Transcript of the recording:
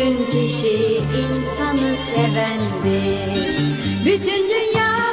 Üstün kişi insanı sevendir Bütün dünya